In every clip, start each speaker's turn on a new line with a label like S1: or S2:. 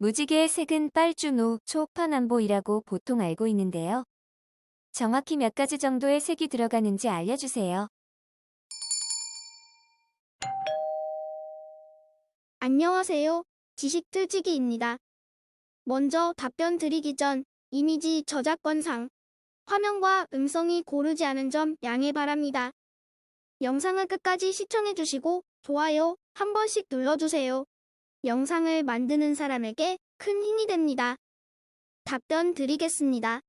S1: 무지개의 색은 빨주노, 초파남보이라고 보통 알고 있는데요. 정확히 몇 가지 정도의 색이 들어가는지 알려주세요.
S2: 안녕하세요. 지식틀지기입니다. 먼저 답변 드리기 전 이미지 저작권상 화면과 음성이 고르지 않은 점 양해 바랍니다. 영상을 끝까지 시청해주시고 좋아요 한 번씩 눌러주세요. 영상을 만드는 사람에게 큰 힘이 됩니다. 답변 드리겠습니다.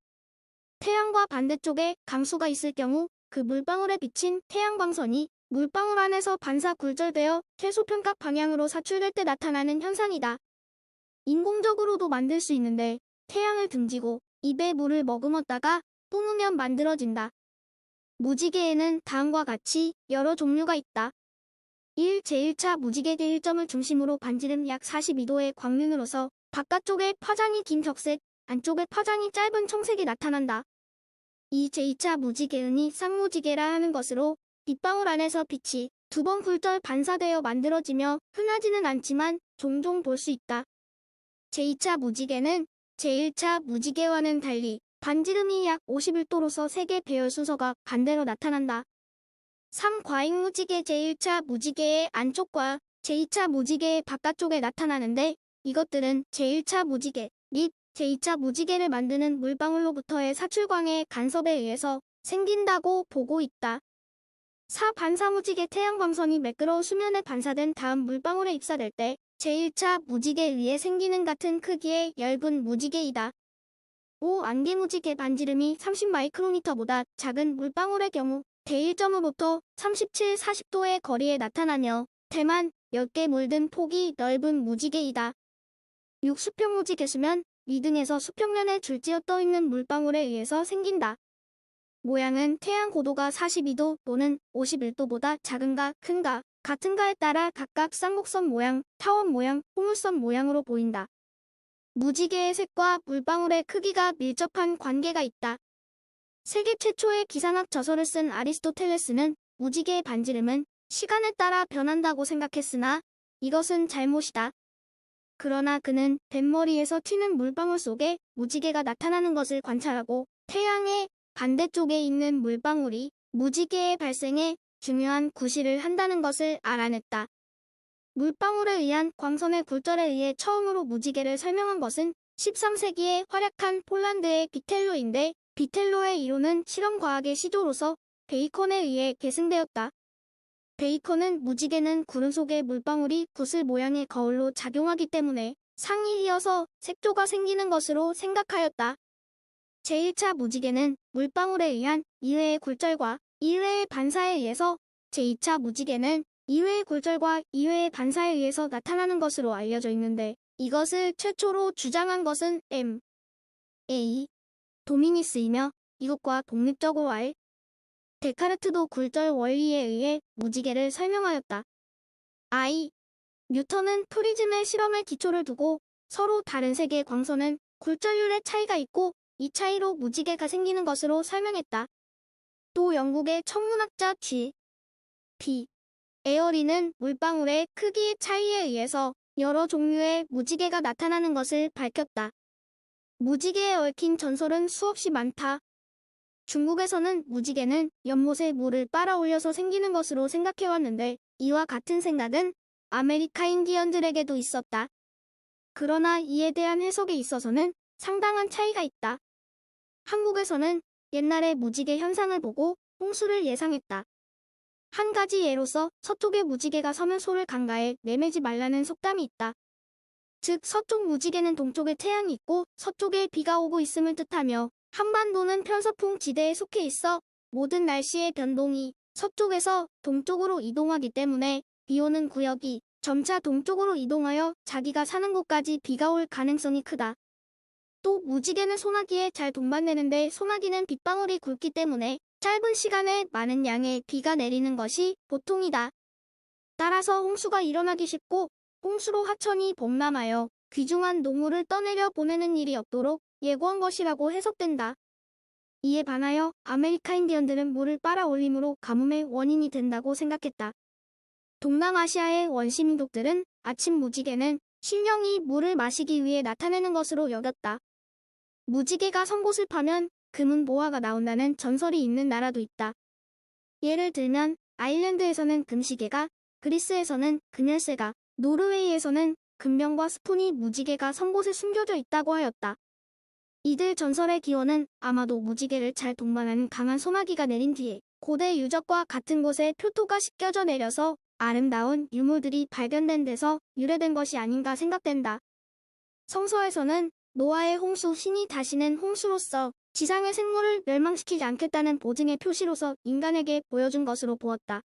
S2: 태양과 반대쪽에 강수가 있을 경우 그 물방울에 비친 태양광선이 물방울 안에서 반사 굴절되어 최소평각 방향으로 사출될 때 나타나는 현상이다. 인공적으로도 만들 수 있는데 태양을 등지고 입에 물을 머금었다가 뿜으면 만들어진다. 무지개에는 다음과 같이 여러 종류가 있다. 1. 제1차 무지개 대1점을 중심으로 반지름 약 42도의 광륜으로서 바깥쪽에 파장이 긴 적색, 안쪽에 파장이 짧은 청색이 나타난다. 2. 제2차 무지개은이 쌍무지개라 하는 것으로 빗방울 안에서 빛이 두 번 굴절 반사되어 만들어지며 흔하지는 않지만 종종 볼 수 있다. 제2차 무지개는 제1차 무지개와는 달리 반지름이 약 51도로서 색의 배열 순서가 반대로 나타난다. 3. 과잉 무지개 제1차 무지개의 안쪽과 제2차 무지개의 바깥쪽에 나타나는데 이것들은 제1차 무지개 및 제2차 무지개를 만드는 물방울로부터의 사출광의 간섭에 의해서 생긴다고 보고 있다. 4. 반사무지개 태양광선이 매끄러운 수면에 반사된 다음 물방울에 입사될 때 제1차 무지개에 의해 생기는 같은 크기의 엷은 무지개이다. 5. 안개무지개 반지름이 30마이크로미터보다 작은 물방울의 경우 대1점으로부터 37, 40도의 거리에 나타나며 대만 10개 물든 폭이 넓은 무지개이다. 6. 수평 무지개 수면 위등에서 수평면에 줄지어 떠있는 물방울에 의해서 생긴다. 모양은 태양 고도가 42도 또는 51도보다 작은가 큰가 같은가에 따라 각각 쌍곡선 모양, 타원 모양, 포물선 모양으로 보인다. 무지개의 색과 물방울의 크기가 밀접한 관계가 있다. 세계 최초의 기상학 저서를 쓴 아리스토텔레스는 무지개의 반지름은 시간에 따라 변한다고 생각했으나 이것은 잘못이다. 그러나 그는 뱃머리에서 튀는 물방울 속에 무지개가 나타나는 것을 관찰하고 태양의 반대쪽에 있는 물방울이 무지개의 발생에 중요한 구실을 한다는 것을 알아냈다. 물방울에 의한 광선의 굴절에 의해 처음으로 무지개를 설명한 것은 13세기에 활약한 폴란드의 비텔로인데 비텔로의 이론은 실험과학의 시조로서 베이컨에 의해 계승되었다. 베이컨은 무지개는 구름 속의 물방울이 구슬 모양의 거울로 작용하기 때문에 상이 이어서 색조가 생기는 것으로 생각하였다. 제1차 무지개는 물방울에 의한 2회의 굴절과 2회의 반사에 의해서 제2차 무지개는 2회의 굴절과 2회의 반사에 의해서 나타나는 것으로 알려져 있는데 이것을 최초로 주장한 것은 M. A. 도미니스이며 이것과 독립적으로 알. 데카르트도 굴절 원리에 의해 무지개를 설명하였다. I. 뉴턴은 프리즘의 실험에 기초를 두고 서로 다른 색의 광선은 굴절률의 차이가 있고 이 차이로 무지개가 생기는 것으로 설명했다. 또 영국의 천문학자 G. B. 에어리는 물방울의 크기의 차이에 의해서 여러 종류의 무지개가 나타나는 것을 밝혔다. 무지개에 얽힌 전설은 수없이 많다. 중국에서는 무지개는 연못에 물을 빨아 올려서 생기는 것으로 생각해왔는데 이와 같은 생각은 아메리카 인디언들에게도 있었다. 그러나 이에 대한 해석에 있어서는 상당한 차이가 있다. 한국에서는 옛날에 무지개 현상을 보고 홍수를 예상했다. 한 가지 예로서 서쪽에 무지개가 서면 소를 강가에 내매지 말라는 속담이 있다. 즉 서쪽 무지개는 동쪽에 태양이 있고 서쪽에 비가 오고 있음을 뜻하며 한반도는 편서풍 지대에 속해 있어 모든 날씨의 변동이 서쪽에서 동쪽으로 이동하기 때문에 비 오는 구역이 점차 동쪽으로 이동하여 자기가 사는 곳까지 비가 올 가능성이 크다. 또 무지개는 소나기에 잘 동반되는데 소나기는 빗방울이 굵기 때문에 짧은 시간에 많은 양의 비가 내리는 것이 보통이다. 따라서 홍수가 일어나기 쉽고 홍수로 하천이 범람하여 귀중한 농물을 떠내려 보내는 일이 없도록 예고한 것이라고 해석된다. 이에 반하여 아메리카 인디언들은 물을 빨아올림으로 가뭄의 원인이 된다고 생각했다. 동남아시아의 원시민족들은 아침 무지개는 신령이 물을 마시기 위해 나타내는 것으로 여겼다. 무지개가 선곳을 파면 금은 모화가 나온다는 전설이 있는 나라도 있다. 예를 들면 아일랜드에서는 금시계가, 그리스에서는 금열쇠가, 노르웨이에서는 금병과 스푼이 무지개가 선곳에 숨겨져 있다고 하였다. 이들 전설의 기원은 아마도 무지개를 잘 동반하는 강한 소나기가 내린 뒤에 고대 유적과 같은 곳에 표토가 씻겨져 내려서 아름다운 유물들이 발견된 데서 유래된 것이 아닌가 생각된다. 성서에서는 노아의 홍수 신이 다시는 홍수로서 지상의 생물을 멸망시키지 않겠다는 보증의 표시로서 인간에게 보여준 것으로 보았다.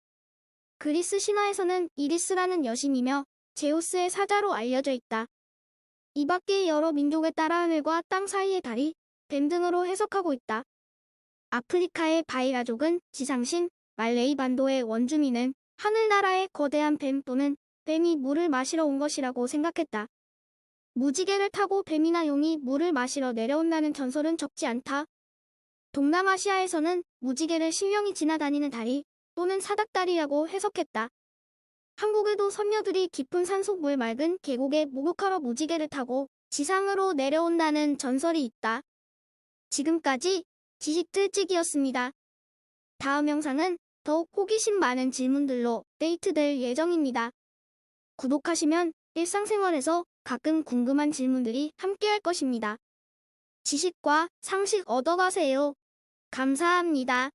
S2: 그리스 신화에서는 이리스라는 여신이며 제우스의 사자로 알려져 있다. 이 밖에 여러 민족에 따라 하늘과 땅 사이의 다리, 뱀 등으로 해석하고 있다. 아프리카의 바이라족은 지상신, 말레이 반도의 원주민은 하늘나라의 거대한 뱀 또는 뱀이 물을 마시러 온 것이라고 생각했다. 무지개를 타고 뱀이나 용이 물을 마시러 내려온다는 전설은 적지 않다. 동남아시아에서는 무지개를 신령이 지나다니는 다리 또는 사닥다리라고 해석했다. 한국에도 선녀들이 깊은 산속 물 맑은 계곡에 목욕하러 무지개를 타고 지상으로 내려온다는 전설이 있다. 지금까지 지식들찍이었습니다. 다음 영상은 더욱 호기심 많은 질문들로 데이트될 예정입니다. 구독하시면 일상생활에서 가끔 궁금한 질문들이 함께할 것입니다. 지식과 상식 얻어가세요. 감사합니다.